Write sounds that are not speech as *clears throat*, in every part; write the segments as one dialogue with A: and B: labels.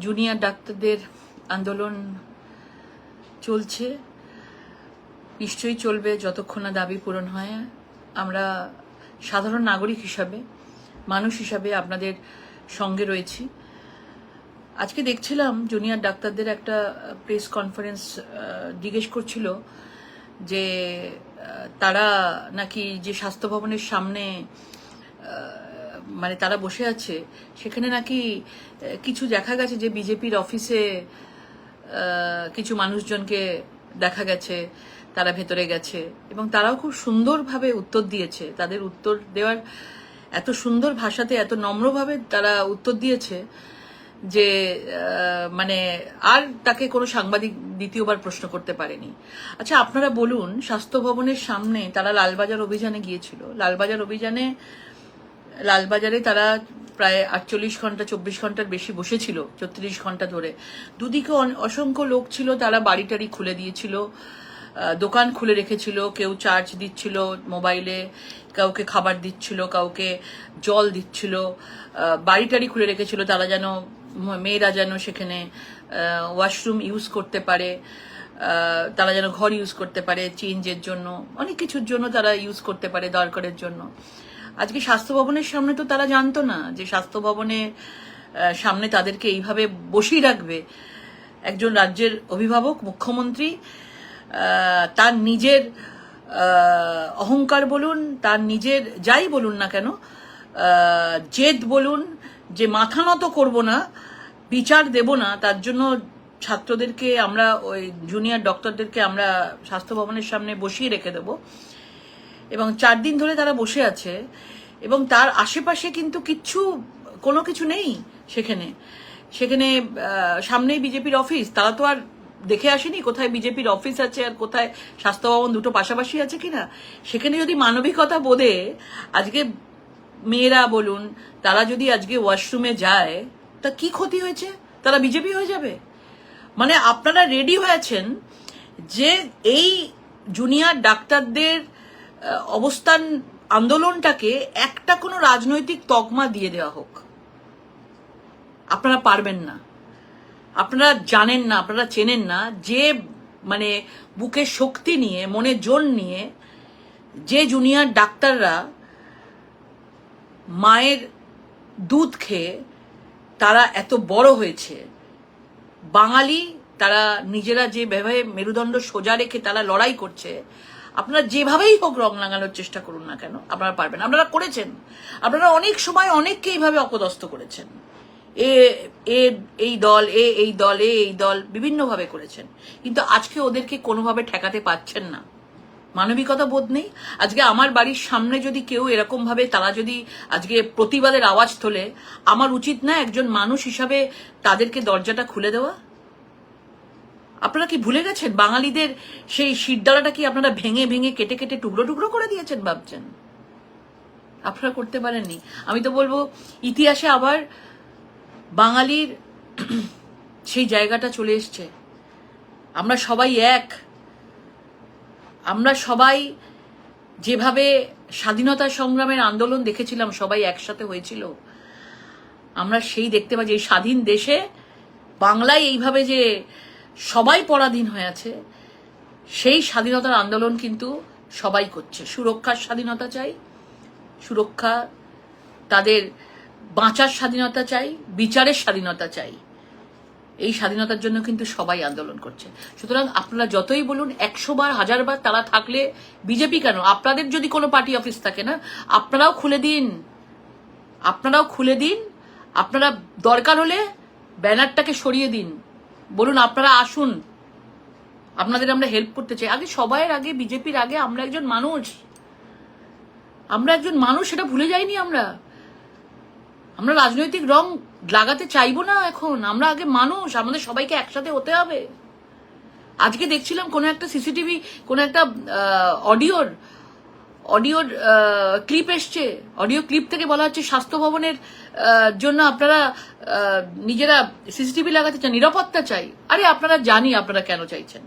A: Junior ডাক্তারদের আন্দোলন চলছে। নিশ্চয়ই চলবে যতক্ষণ না দাবি পূরণ হয়। আমরা সাধারণ নাগরিক হিসাবে, মানুষ হিসাবে আপনাদের সঙ্গে রয়েছি। আজকে দেখছিলাম জুনিয়র ডাক্তারদের একটা প্রেস কনফারেন্স জিজ্ঞেস করছিল যে তারা নাকি যে স্বাস্থ্য ভবনের সামনে মানে তারা বসে আছে, সেখানে নাকি কিছু দেখা গেছে যে বিজেপির অফিসে কিছু মানুষজনকে দেখা গেছে, তারা ভেতরে গেছে, এবং তারাও খুব সুন্দরভাবে উত্তর দিয়েছে। তাদের উত্তর দেওয়ার এত সুন্দর ভাষাতে, এত নম্রভাবে তারা উত্তর দিয়েছে যে মানে আর তাকে কোনো সাংবাদিক দ্বিতীয়বার প্রশ্ন করতে পারেনি। আচ্ছা আপনারা বলুন, স্বাস্থ্য ভবনের সামনে তারা লালবাজার অভিযানে গিয়েছিল। লালবাজার অভিযানে লালবাজারে তারা প্রায় আটচল্লিশ ঘণ্টা, চব্বিশ ঘণ্টার বেশি বসেছিল চৌত্রিশ ঘণ্টা ধরে। দুদিকে অসংখ্য লোক ছিল, তারা বাড়ি টাড়ি খুলে দিয়েছিল দোকান খুলে রেখেছিল, কেউ চার্জ দিচ্ছিল মোবাইলে, কাউকে খাবার দিচ্ছিল, কাউকে জল দিচ্ছিল বাড়ি টাড়ি খুলে রেখেছিল, তারা যেন মেয়েরা যেন সেখানে ওয়াশরুম ইউজ করতে পারে তারা যেন ঘর ইউজ করতে পারে, চেঞ্জের জন্য, অনেক কিছুর জন্য তারা ইউজ করতে পারে, দরকারের জন্য। আজকে স্বাস্থ্য ভবনের সামনে তো তারা জানতো না যে স্বাস্থ্য ভবনের সামনে তাদেরকে এইভাবে বসিয়ে রাখবে একজন রাজ্যের অভিভাবক, মুখ্যমন্ত্রী। তার নিজের অহংকার বলুন, তার নিজের যাই বলুন না কেন জেদ বলুন, যে মাথা নত করব না, বিচার দেব না, তার জন্য ছাত্রদেরকে আমরা, ওই জুনিয়র ডক্টরদেরকে আমরা স্বাস্থ্য ভবনের সামনে বসিয়ে রেখে দেবো। এবং চার দিন ধরে তারা বসে আছে, এবং তার আশেপাশে কিন্তু কিচ্ছু কোনো কিছু নেই সেখানে। সেখানে সামনেই বিজেপির অফিস। তারা তো আর দেখে আসেনি কোথায় বিজেপির অফিস আছে আর কোথায় স্বাস্থ্য ভবন দুটো পাশাপাশি আছে কিনা। সেখানে যদি মানবিকতা বোধে আজকে মেয়েরা বলুন, তারা যদি আজকে ওয়াশরুমে যায়, তা কি ক্ষতি হয়েছে? তারা বিজেপি হয়ে যাবে? মানে আপনারা রেডি হয়েছেন যে এই জুনিয়র ডাক্তারদের অবস্থান আন্দোলনটাকে একটা কোনো রাজনৈতিক তকমা দিয়ে দেওয়া হোক। আপনারা পারবেন না। আপনারা জানেন না, আপনারা চেনেন না যে মানে বুকের শক্তি নিয়ে, মনে জোর নিয়ে যে জুনিয়র ডাক্তাররা মায়ের দুধ খেয়ে তারা এত বড় হয়েছে। বাঙালি তারা নিজেরা যেভাবে মেরুদণ্ড সোজা রেখে তারা লড়াই করছে আপনারা যেভাবেই হোক রং লাগানোর চেষ্টা করুন না কেন, আপনারা পারবেন। আপনারা করেছেন। আপনারা অনেক সময় অনেককে এইভাবে অপদস্থ করেছেন। এ এ, এই দল, এ, এই দল, এ, এই দল বিভিন্নভাবে করেছেন। কিন্তু আজকে ওদেরকে কোনোভাবে ঠেকাতে পারছেন না। মানবিকতা বোধ নেই। আজকে আমার বাড়ির সামনে যদি কেউ এরকম ভাবে তারা যদি আজকে প্রতিবাদের আওয়াজ তোলে, আমার উচিত না একজন মানুষ হিসাবে তাদেরকে দরজাটা খুলে দেওয়া? আপনারা কি ভুলে গেছেন? বাঙালিদের সেই শিরদাঁড়াটা কি আপনারা ভেঙে ভেঙে কেটে কেটে টুকরো টুকরো করে দিয়েছেন ভাবছেন? আপনারা করতে পারেননি। আমি তো বলব, ইতিহাসে আবার বাঙালির *clears throat* সেই জায়গাটা চলে এসছে। আমরা সবাই এক। আমরা সবাই যেভাবে স্বাধীনতা সংগ্রামের আন্দোলন দেখেছিলাম, সবাই একসাথে হয়েছিল। আমরা সেই দেখতে যে এই স্বাধীন দেশে বাংলায় এইভাবে যে সবাই পরাধীন হয়ে আছে, সেই স্বাধীনতার আন্দোলন কিন্তু সবাই করছে। সুরক্ষার স্বাধীনতা চাই, সুরক্ষা তাদের বাঁচার স্বাধীনতা চাই, বিচারের স্বাধীনতা চাই। এই স্বাধীনতার জন্য কিন্তু সবাই আন্দোলন করছে। সুতরাং আপনারা যতই বলুন, একশো বার, হাজার বার তারা থাকলে বিজেপি কেন? আপনাদের যদি কোনো পার্টি অফিস থাকে না, আপনারাও খুলে দিন। আপনারাও খুলে দিন। আপনারা দরকার হলে ব্যানারটাকে সরিয়ে দিন। বলুন, আপনারা আসুন। আপনাদের আমরা হেল্প করতে চাই। আগে সবাইয়ের আগে, বিজেপির আগে আমরা একজন মানুষ। আমরা একজন মানুষ, সেটা ভুলে যাইনি আমরা। আমরা রাজনৈতিক রং লাগাতে চাইব না এখন। আমরা আগে মানুষ, আমাদের সবাইকে একসাথে হতে হবে। আজকে দেখছিলাম কোনো একটা সিসিটিভি কোনো একটা অডিওর অডিওর ক্লিপ এসছে। অডিও ক্লিপ থেকে বলা হচ্ছে স্বাস্থ্য ভবনের জন্য আপনারা নিজেরা সিসিটিভি লাগাতে চান, নিরাপত্তা চাই। আরে, আপনারা জানি আপনারা কেন চাইছেন।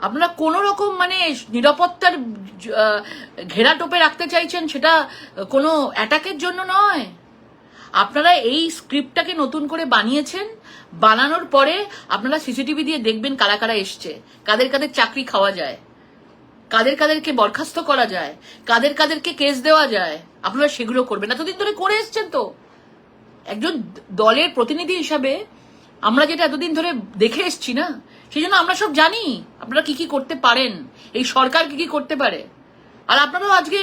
A: আপনারা কোন রকম মানে নিরাপত্তার ঘেরা টোপে রাখতে চাইছেন, সেটা কোনো অ্যাটাকের জন্য নয়। আপনারা এই স্ক্রিপ্টটাকে নতুন করে বানিয়েছেন, বানানোর পরে আপনারা সিসিটিভি দিয়ে দেখবেন কারা কারা এসছে, কাদের কাদের চাকরি খাওয়া যায়। কাদের কাদেরকে বরখাস্ত করা যায়? কাদের কাদেরকে কেস দেওয়া যায়? আপনারা সেগুলো করবেন এতদিন ধরে করে এসছেন তো। একজন দলের প্রতিনিধি হিসাবে আমরা যেটা এতদিন ধরে দেখে এসছি না সেই জন্য আমরা সব জানি আপনারা কি কি করতে পারেন, এই সরকার কি কি করতে পারে। আর আপনারাও আজকে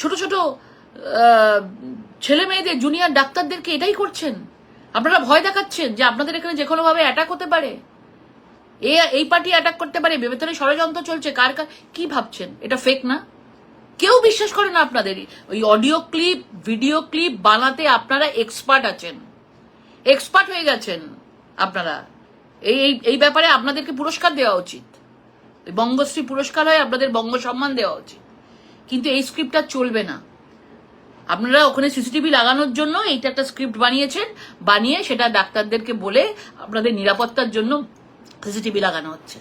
A: ছোট ছোট ছেলে মেয়েদের জুনিয়র ডাক্তারদেরকে এটাই করছেন। আপনারা ভয় দেখাচ্ছেন যে আপনাদের এখানে যে কোনো ভাবে অ্যাটাক হতে পারে। এ এই পার্টি অ্যাটাক করতে পারে ভেতরে ষড়যন্ত্র চলছে, কার কার? কি ভাবছেন? এটা ফেক না? কেউ বিশ্বাস করে না আপনাদের। ওই অডিও ক্লিপ ভিডিও ক্লিপ বানাতে আপনারা এক্সপার্ট আছেন। এক্সপার্ট হয়ে গেছেন আপনারা। এই, এই- ব্যাপারে আপনাদেরকে পুরস্কার দেওয়া উচিত। বঙ্গশ্রী পুরস্কার হয় আপনাদের বঙ্গ সম্মান দেওয়া উচিত। কিন্তু এই স্ক্রিপ্টটা চলবে না। আপনারা ওখানে সিসিটিভি লাগানোর জন্য এইটা একটা স্ক্রিপ্ট বানিয়েছেন, বানিয়ে সেটা ডাক্তারদেরকে বলে আপনাদের নিরাপত্তার জন্য সিসিটিভি লাগানো হচ্ছে।